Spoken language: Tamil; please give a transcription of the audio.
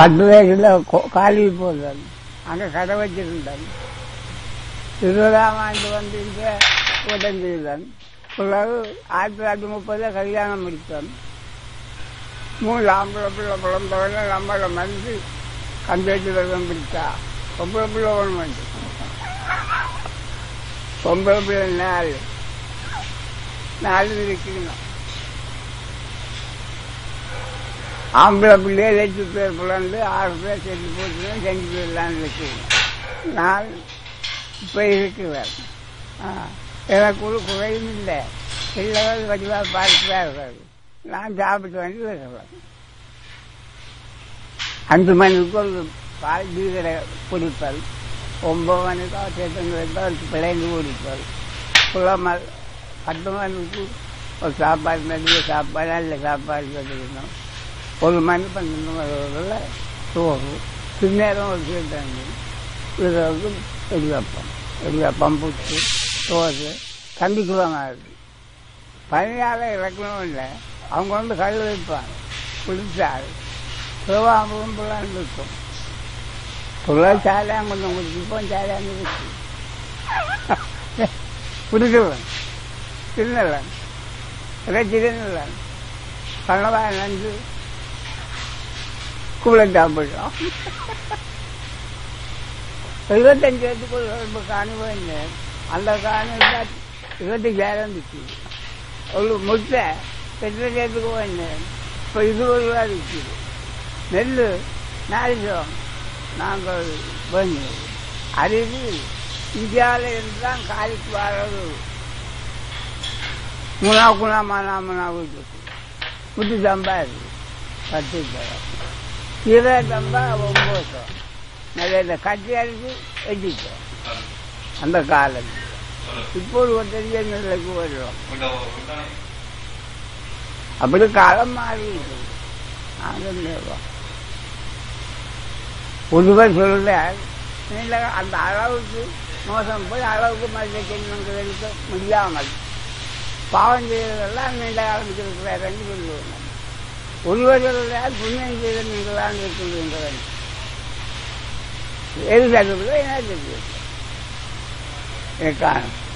பத்து வயசுல கொ- காலி போதான் அங்க கடை வச்சிருந்தான். இருபதாம் ஆண்டு வந்து இங்கே உடஞ்சிருந்தான். பிறகு ஆயிரத்தி தொள்ளாயிரத்தி முப்பதுல கல்யாணம் முடித்தான். மூணு ஆம்பளை பிள்ளை பிறந்தவன நம்மளை வந்து கம்பேட்டு விரதம் பிடிச்சா. பொம்பளை பிள்ளை ஒன்று வந்து பொம்பளை பிள்ளை நாலு. நாலு இருக்கணும் ஆம்பளை பிள்ளையே லட்சு பேர் பிறந்து ஆறு பேர் செஞ்சு போச்சுன்னா செஞ்சு போயிடலான்னு வச்சுக்கணும் நான் இப்போ இருக்கிறேன். எனக்கு ஒரு குறையும் இல்லை. பிள்ளைகள் வடிவாக பார்க்கிறார்கள். நான் சாப்பிட்டு வந்து இருக்கிறேன் அஞ்சு மணிக்கு ஒரு பால் பீகரை குடிப்பல் ஒன்பது மணிக்கு சேர்த்து பிள்ளைங்க பிள்ளைந்து குடிப்பல். குளமல் பத்து மணிக்கு ஒரு சாப்பாடு மெல்லிய சாப்பாடு நல்ல சாப்பாடு கட்டிக்கணும் ஒரு மணி பன்னெண்டு மணிக்குள்ள சோறு. பின்னேரம் ஒரு இது வந்து இடியப்பம் இடியப்பம் புட்டு சோறு. கண்டிக்குவாங்க அது பணியால் இறக்கணும் இல்லை. அவங்க வந்து கல் வைப்பாங்க. குளிச்சால் சிவகாம்பரம் புள்ளான் இருக்கும். புள்ள சாலையாங்க கொஞ்சம் குடிப்போம் சாலையாங்க குடிச்சு குடிக்குவேன் தின்னல இறைச்சி தின்னல கணவாய் நஞ்சு கூட இருபத்தஞ்சு வயசுக்கு ஒரு ரொம்ப காணி அந்த காணி இருபத்தஞ்சாயிரம் இருந்துச்சு ஒரு முட்டை பெட்ரோலியத்துக்கு போயிருந்தேன் இப்போ இருபது ரூபா விற்கிது நெல் நாளைக்கும் நாங்கள் வேணும் அறிவு இந்தியாவில் இருந்து தான் காலிக்கு வர்றது. முனா குணா மனா மனா வீட்டுக்கு முட்டு சம்பா பத்து தரம் கீரை ஒம்பது நிறைய இந்த கட்டி அடிச்சு எட்டிட்டோம் அந்த காலம். இப்போ ஒரு தெரிய நிலைக்கு வருவோம். அப்படி காலம் மாறிடுது ஆனந்தம் பொதுவாக சொல்ல நீங்க அந்த அளவுக்கு மோசம் போய் அளவுக்கு மனித ஜென்மங்கள் முடியாமல் பாவம் செய்யறதெல்லாம் நீண்ட காலம் இருக்கிறாருன்னு சொல்லுவாங்க ஒருவர் புண்ணியம் செய்த நீங்கள் தான் இருக்கின்றவன் எது சொல்லுவது என்ன தெரியும் எனக்கு